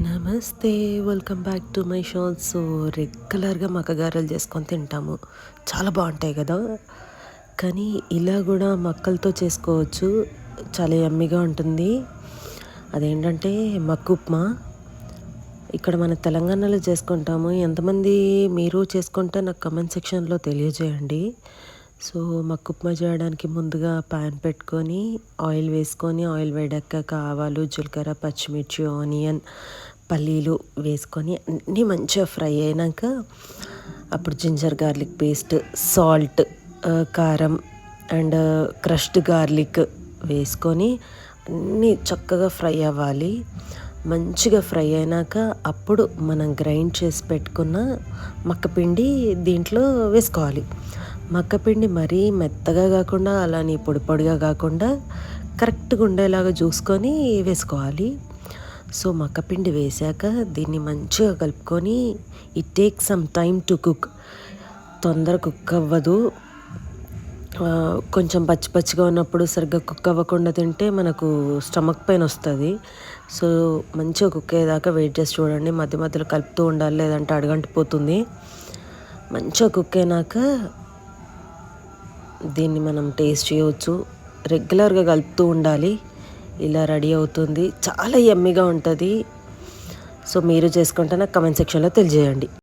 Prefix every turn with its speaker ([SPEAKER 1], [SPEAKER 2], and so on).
[SPEAKER 1] నమస్తే welcome back to my show so రెగ్యులర్గా మక్కగారెలు చేసుకొని తింటాము. చాలా బాగుంటాయి కదా? కానీ ఇలా కూడా మక్కలతో చేసుకోవచ్చు. చాలా యమ్మీగా ఉంటుంది. అదేంటంటే మక్కుప్మా. ఇక్కడ మన తెలంగాణలో చేసుకుంటాము. ఎంతమంది మీరు చేసుకుంటే నాకు కమెంట్ సెక్షన్లో తెలియజేయండి. సో మాకు ఉప్మా చేయడానికి ముందుగా ప్యాన్ పెట్టుకొని ఆయిల్ వేసుకొని ఆయిల్ వేడెక్కాక ఆవాలు జీలకర్ర పచ్చిమిర్చి ఆనియన్ పల్లీలు వేసుకొని అన్నీ మంచిగా ఫ్రై అయినాక అప్పుడు జింజర్ గార్లిక్ పేస్ట్ సాల్ట్ కారం అండ్ క్రష్డ్ గార్లిక్ వేసుకొని అన్నీ చక్కగా ఫ్రై అవ్వాలి. మంచిగా ఫ్రై అయినాక అప్పుడు మనం గ్రైండ్ చేసి పెట్టుకున్న మక్కపిండి దీంట్లో వేసుకోవాలి. మక్కపిండి మరీ మెత్తగా కాకుండా అలానే పొడి పొడిగా కాకుండా కరెక్ట్గా ఉండేలాగా చూసుకొని వేసుకోవాలి. సో మక్కపిండి వేసాక దీన్ని మంచిగా కలుపుకొని it take some time to cook తొందర కుక్ అవ్వదు. కొంచెం పచ్చి పచ్చిగా ఉన్నప్పుడు సరిగ్గా కుక్ అవ్వకుండా తింటే మనకు స్టమక్ పెయిన్ వస్తుంది. సో మంచిగా కుక్ అయ్యేదాకా వెయిట్ చేసి చూడండి. మధ్య మధ్యలో కలుపుతూ ఉండాలి లేదంటే అడగంటిపోతుంది. మంచిగా కుక్ అయినాక దీన్ని మనం టేస్ట్ చేయవచ్చు. రెగ్యులర్గా కలుపుతూ ఉండాలి. ఇలా రెడీ అవుతుంది. చాలా ఎమ్మిగా ఉంటుంది. సో మీరు చేసుకుంటే నాకు కమెంట్ సెక్షన్లో తెలియజేయండి.